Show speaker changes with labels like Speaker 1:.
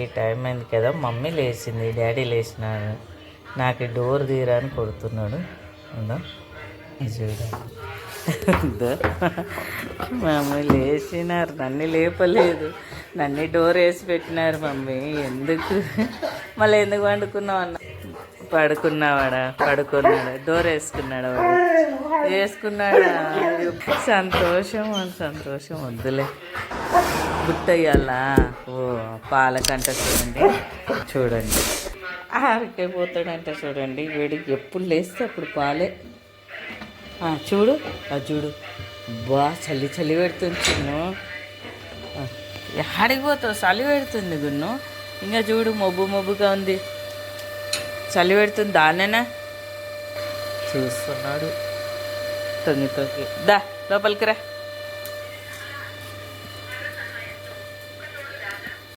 Speaker 1: ఈ టైం అయింది కదా మమ్మీ లేచింది డాడీ లేచినాడు నాకు డోర్ తీరా అని కొడుతున్నాడు. ఉందా? మమ్మీ లేచినారు నన్ను లేపలేదు. నన్ను డోర్ వేసి పెట్టినారు మమ్మీ. ఎందుకు? మళ్ళీ ఎందుకు వండుకున్నావు అన్న? పడుకున్నావాడా? పడుకున్నాడా? డోర్ వేసుకున్నాడా వాడు? వేసుకున్నాడా? సంతోషం సంతోషం వద్దులే. గుట్టయ్యాలా? ఓ పాలకంట చూడండి. చూడండి. ఆరికైపోతాడంట చూడండి. వీడికి ఎప్పుడు లేస్తే అప్పుడు పాలే. చూడు. ఆ చూడు. బా చలి చలి పెడుతుంది చిన్ను ఆడికి పోతావు? చలి పెడుతుంది గున్ను. ఇంకా చూడు మబ్బు మబ్బుగా ఉంది. చలి పెడుతుంది. దాన్నేనా చూస్తున్నాడు. తొంగి తొంగి. దా లోపలికి రా.